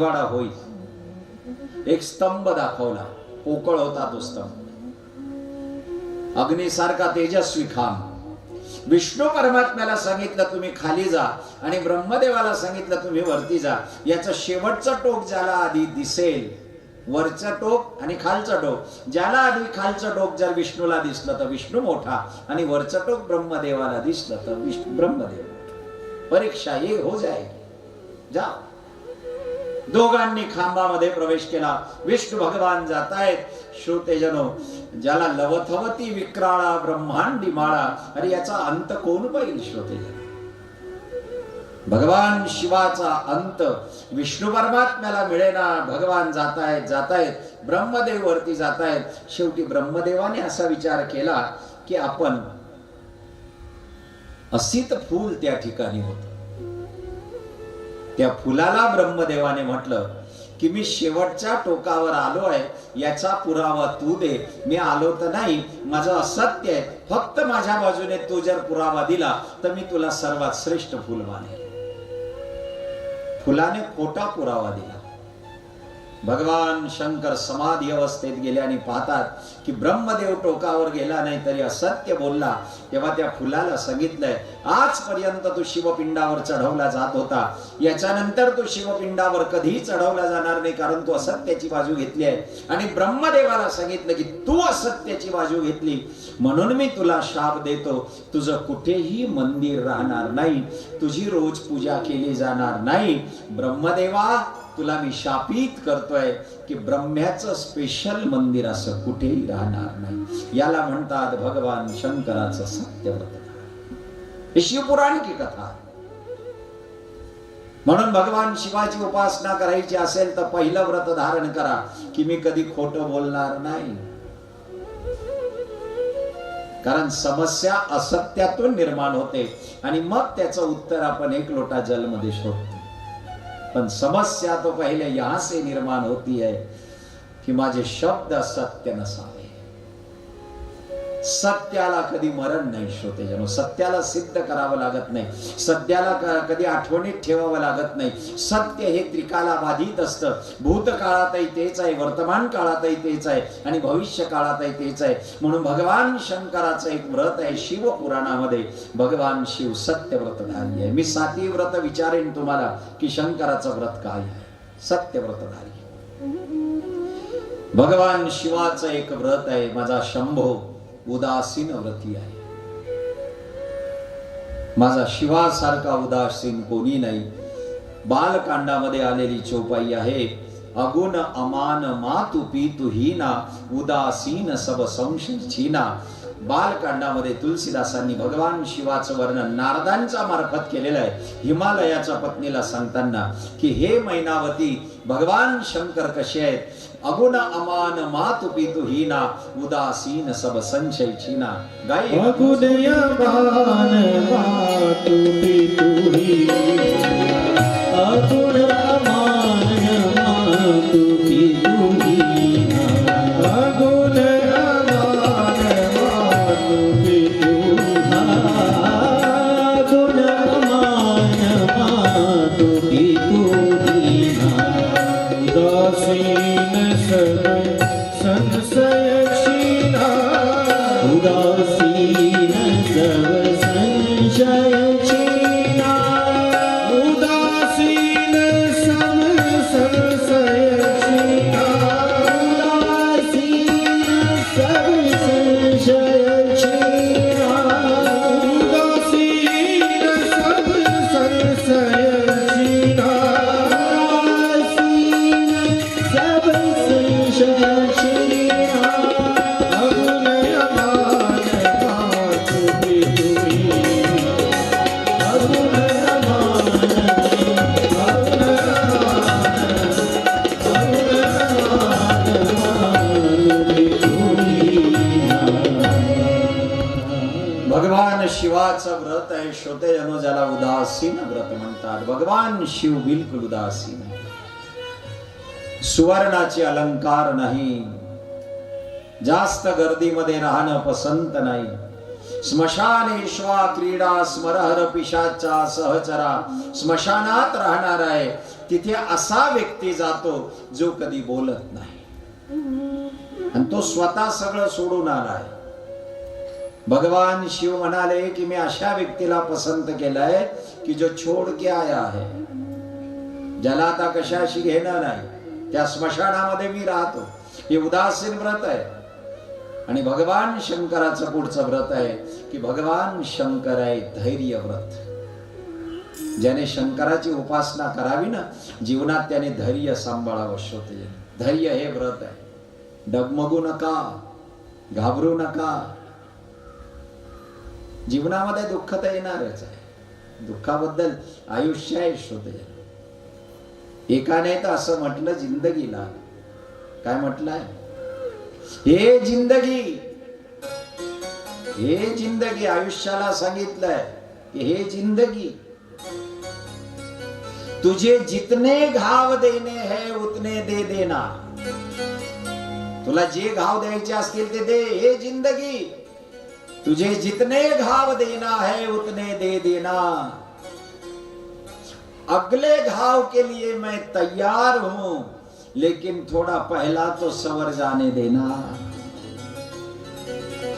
उजवाडा होईल. एक स्तंभ दाखवला. पोकळ होता तो स्तंभ. अग्निसारखा तेजस्वी खांब. विष्णू परमात्म्याला सांगितलं तुम्ही खाली जा आणि ब्रह्मदेवाला सांगितलं तुम्ही वरती जा. याचं शेवटचं टोक ज्याला आधी दिसेल वरचं टोक आणि खालचं टोक. ज्याला आधी खालचं टोक जर विष्णूला दिसलं तर विष्णू मोठा आणि वरचं टोक ब्रह्मदेवाला दिसलं तर विष्णू ब्रह्मदेव. परीक्षा ये हो जाएगी. जा दोघांनी खांबामध्ये प्रवेश केला. विष्णू भगवान जातायत. श्रोतेजनो ज्याला लवथवती विक्राळा ब्रह्मांडी माळा अरे याचा अंत कोण पाहिजे श्रोतेजन भगवान शिवाचा अंत विष्णू परमात्म्याला मिळेना. भगवान जातायत जातायत. ब्रह्मदेव वरती जातायत. शेवटी ब्रह्मदेवाने असा विचार केला की आपण असित फूल त्या ठिकाणी होत. त्या फुलाला ब्रह्मदेवाने म्हटलं की मी शेवटच्या टोकावर आलो आहे याचा पुरावा तू दे. मी आलो तर नाही माझं असत्य आहे. फक्त माझ्या बाजूने तू जर पुरावा दिला तर मी तुला सर्वात श्रेष्ठ फुल मानेल फुलाने खोटा पुरावा दिला. भगवान शंकर समाधी अवस्थेत गेले आणि पाहतात की ब्रह्मदेव टोकावर गेला नाही तरी असत्य बोलला. तेव्हा त्या फुलाला सांगितलंय आजपर्यंत तू शिवपिंडावर चढवला जात होता. याच्यानंतर तू शिवपिंडावर कधीही चढवला जाणार नाही कारण तू असत्याची बाजू घेतली आहे. आणि ब्रह्मदेवाला सांगितलं की तू असत्याची बाजू घेतली. म्हणून मी तुला शाप देतो. तुझं कुठेही मंदिर राहणार नाही. तुझी रोज पूजा केली जाणार नाही. ब्रह्मदेवा तुला मी शापित करतोय की ब्रह्म्याचं स्पेशल मंदिर असं कुठेही राहणार नाही. याला म्हणतात भगवान शंकराचं सत्यव्रत. ही शिवपुराणिक कथा. म्हणून भगवान शिवाची उपासना करायची असेल तर पहिलं व्रत धारण करा की मी कधी खोट बोलणार नाही. कारण समस्या असत्यातून निर्माण होते आणि मग त्याचं उत्तर आपण एक लोटा जलमध्ये शोधतो. पण समस्या तो पहिले यहां से निर्माण होती है कि माझे शब्द सत्य नसावे सत्याला कधी मरण नाही श्रोतेजनो सत्याला सिद्ध करावं लागत नाही. सत्याला कधी आठवणीत ठेवावं लागत नाही. सत्य हे त्रिकाला बाधित असतं. भूतकाळातही तेच आहे वर्तमान काळातही तेच आहे आणि भविष्य काळातही तेच आहे. म्हणून भगवान शंकराचं एक व्रत आहे शिवपुराणामध्ये. भगवान शिव सत्य व्रतधारी आहे. मी साती व्रत विचारेन तुम्हाला की शंकराचं व्रत काय आहे? सत्य व्रतधारी भगवान शिवाचं एक व्रत आहे माझा शंभो. उदासीन व्रती आहे. माझा शिवासारखा उदासीन कोणी नाही. बालकांडामध्ये आलेली चौपाई आहे. अगुण अमान मातु पितु उदासीन सब संशीना बालकांडामध्ये तुलसीदासांनी भगवान शिवाचं वर्णन नारदांच्या मार्फत केलेलं आहे. हिमालयाच्या पत्नीला सांगताना की हे मैनावती भगवान शंकर कसे आहेत? अगुण अमान मातु पितु हीना उदासीन सब संशय छीना गाई अगुणयमान मातु पितुहि अगुणमान म्हणतात भगवान शिव बिलकुल उदासी सुवर्णाचे अलंकार नाही। जास्त गर्दीमध्ये राहणं पसंत नाही। स्मशानेश्वा क्रीडा स्मरहर पिशाचा सहचरा। स्मशानात राहणार आहे। तिथे असा व्यक्ती जातो जो कधी बोलत नाही। आणि तो स्वतः सगळं सोडून आला आहे। भगवान शिव म्हणाले की मी अशा व्यक्तीला पसंत केलाय की जो छोड के आया आहे. ज्याला आता कशाशी घेणं नाही त्या स्मशानामध्ये मी राहतो. हे उदासीन व्रत आहे. आणि भगवान शंकराचं पुढचं व्रत आहे की भगवान शंकर आहे धैर्य व्रत. ज्याने शंकराची उपासना करावी ना जीवनात त्याने धैर्य सांभाळावं शोधे धैर्य हे व्रत आहे. डगमगू नका घाबरू नका. जीवनामध्ये दुःख तर येणारच आहे. दुःखाबद्दल आयुष्य आहे एकाने तर असं म्हटलं जिंदगीला काय म्हटलंय? हे जिंदगी हे जिंदगी आयुष्याला सांगितलंय की हे जिंदगी तुझे जितने घाव देणे है उतने दे देना. तुला जे घाव द्यायचे असतील ते दे. हे जिंदगी तुझे जितने घाव देना है, उतने दे देना। अगले घाव के लिए मैं तैयार हूँ, लेकिन थोड़ा पहला तो सवर जाने देना।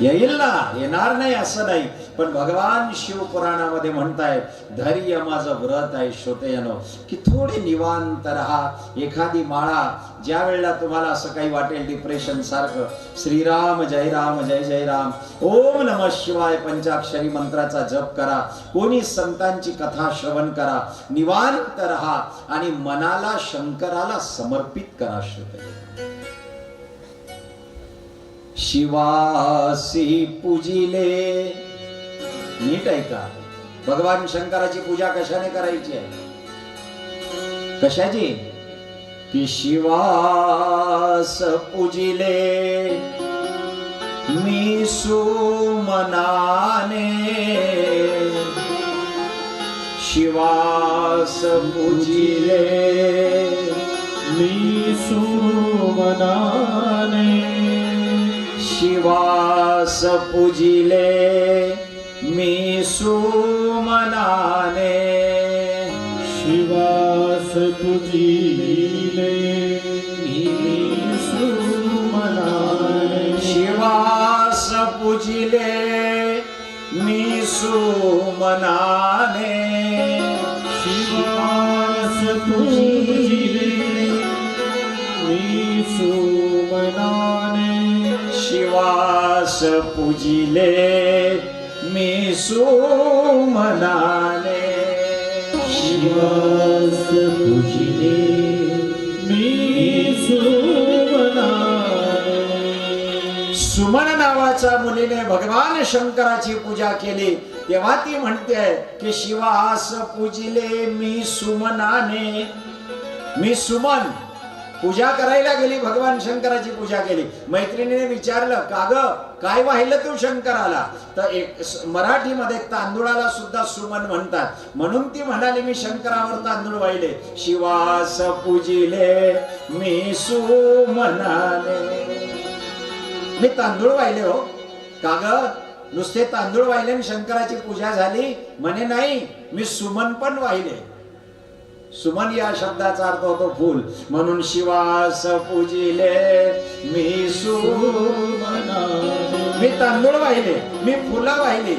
यही ना येणार नहीं असर नाही पण भगवान शिवपुराणामध्ये म्हणताय धैर्य माझं व्रत आहे श्रोतयानो की थोडे निवांत राहा. एखादी माळा ज्या वेळेला तुम्हाला असं काही वाटेल डिप्रेशन सारखं श्रीराम जय राम जय जय राम ओम नम शिवाय पंचाक्षरी मंत्राचा जप करा. कोणी संतांची कथा श्रवण करा. निवांत राहा आणि मनाला शंकराला समर्पित करा श्रोते शिवासी पूजिले नीट ऐका भगवान शंकराची पूजा कशाने करायची आहे? कशाची? की शिवास पूजिले. मी सुमनाने. शिवास पूजिले. मी सुमनाने. शिवास पूजिले. मी सुमनाने शिवास तुझिले मी सुमनाने शिवास पूजिले। मी सुमनाने शिवास तुझिले मी सुमनाने शिवास पूजिले। मी सुमनाने शिवास तुझिले मी सुमनाने सुमन नावाच्या मुलीने भगवान शंकराची पूजा केली. तेव्हा ती म्हणते की शिवास पूजिले मी सुमनाने. मी सुमन पूजा करायला गेली भगवान शंकराची पूजा केली. मैत्रिणीने विचारलं का ग? काय वाहिलं तू शंकराला? तर एक मराठीमध्ये तांदूळाला सुद्धा सुमन म्हणतात. म्हणून ती म्हणाली मी शंकरावर तांदूळ वाहिले. शिवास पूजिले मी सुमनाले मी तांदूळ वाहिले हो. का ग? नुसते तांदूळ वाहिले आणि शंकराची पूजा झाली? म्हणे नाही मी सुमन पण वाहिले. सुमन या शब्दाचा अर्थ होतो फुल म्हणून शिवास पूजिले मी सुमन. मी तांदूळ वाहिले मी फुलं वाहिली.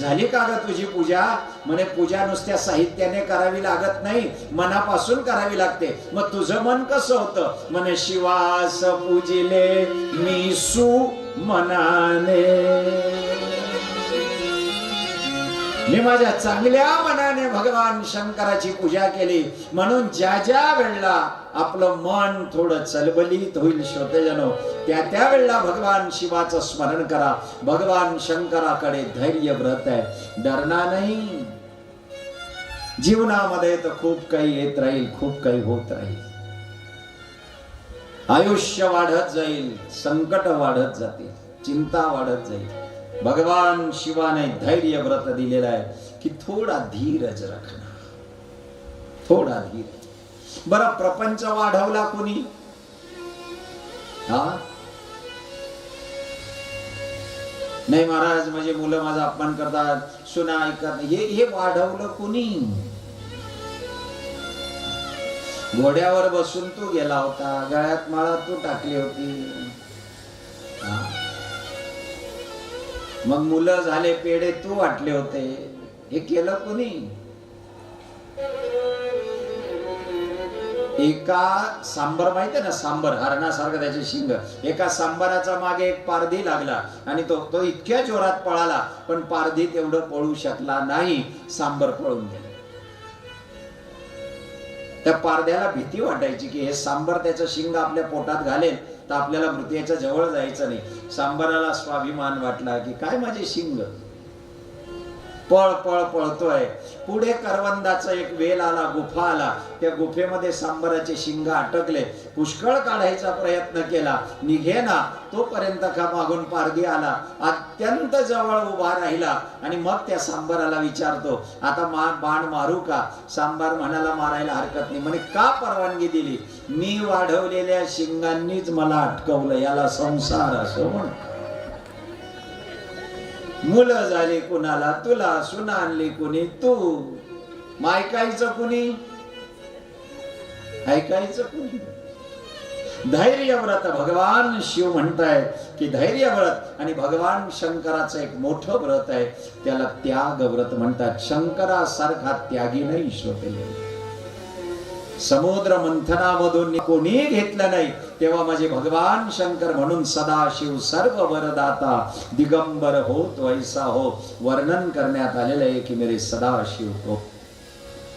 झाली का ग तुझी पूजा? म्हणे पूजा नुसत्या साहित्याने करावी लागत नाही मनापासून करावी लागते. मग तुझं मन कसं होतं? म्हणे शिवास पूजिले मी सुमनाने. मनाने मी माझ्या चांगल्या मनाने भगवान शंकराची पूजा केली. म्हणून ज्या ज्या वेळेला आपलं मन थोडं चलबलीत होईल श्रोतेजनो त्या त्या वेळेला भगवान शिवाचं स्मरण करा. भगवान शंकराकडे धैर्य व्रत आहे. डरना नाही. जीवनामध्ये तर खूप काही येत राहील खूप काही होत राहील. आयुष्य वाढत जाईल संकट वाढत जातील चिंता वाढत जाईल. भगवान शिवाने धैर्य व्रत दिलेलं आहे की थोडा धीरज रखना थोडा धीर बर प्रपंच वाढवला कोणी? हा? नाही महाराज म्हणजे मुलं माझा अपमान करतात सुना ऐकत हे हे वाढवलं कोणी? घोड्यावर बसून तू गेला होता गळ्यात माळा तू टाकली होती. हा. मग मुलं झाले पेढे तू वाटले होते. हे केलं कोणी? एका सांबर माहिती ना सांबर? हरणासारखं त्याचे शिंग. एका सांबराचा मागे एक पारधी लागला आणि तो तो इतक्या जोरात पळाला पण पारधी तेवढं पळू शकला नाही. सांबर पळून गेला. त्या पारध्याला भीती वाटायची की हे सांबर त्याचं शिंग आपल्या पोटात घालेल. तर आपल्याला मृत्यूच्या जवळ जायचं नाही. सांबराला स्वाभिमान वाटला की काय माझे शिंग? पळ पळ पळतोय. पुढे करवंदाचा एक वेल आला गुफा आला. त्या गुफेमध्ये सांबराचे शिंग अटकले. पुष्कळ काढायचा प्रयत्न केला. निघे ना. तोपर्यंत का मागून पारधी आला? अत्यंत जवळ उभा राहिला. आणि मग त्या सांबराला विचारतो आता मा बाण मारू का? सांबार म्हणाला मारायला हरकत नाही. म्हणे का परवानगी दिली? मी वाढवलेल्या शिंगांनीच मला अटकवलं. याला संसार असं म्हणतो मुलं झाली कुणाला? तुला सुना आणली कुणी? तू. मायकायचं ऐकायचं कुणी? ऐकायचं कुणी? धैर्य व्रत भगवान शिव म्हणताय की धैर्य व्रत आणि भगवान शंकराचं एक मोठं व्रत आहे. त्याला त्याग व्रत म्हणतात. शंकरासारखा त्यागी नाही शोधले समुद्र मंथनामधून कोणी घेतलं नाही. तेव्हा माझे भगवान शंकर म्हणून सदाशिव सर्व वरदाता दिगंबर होत वैसा हो. वर्णन करण्यात आलेलं आहे की मेरे सदाशिव हो.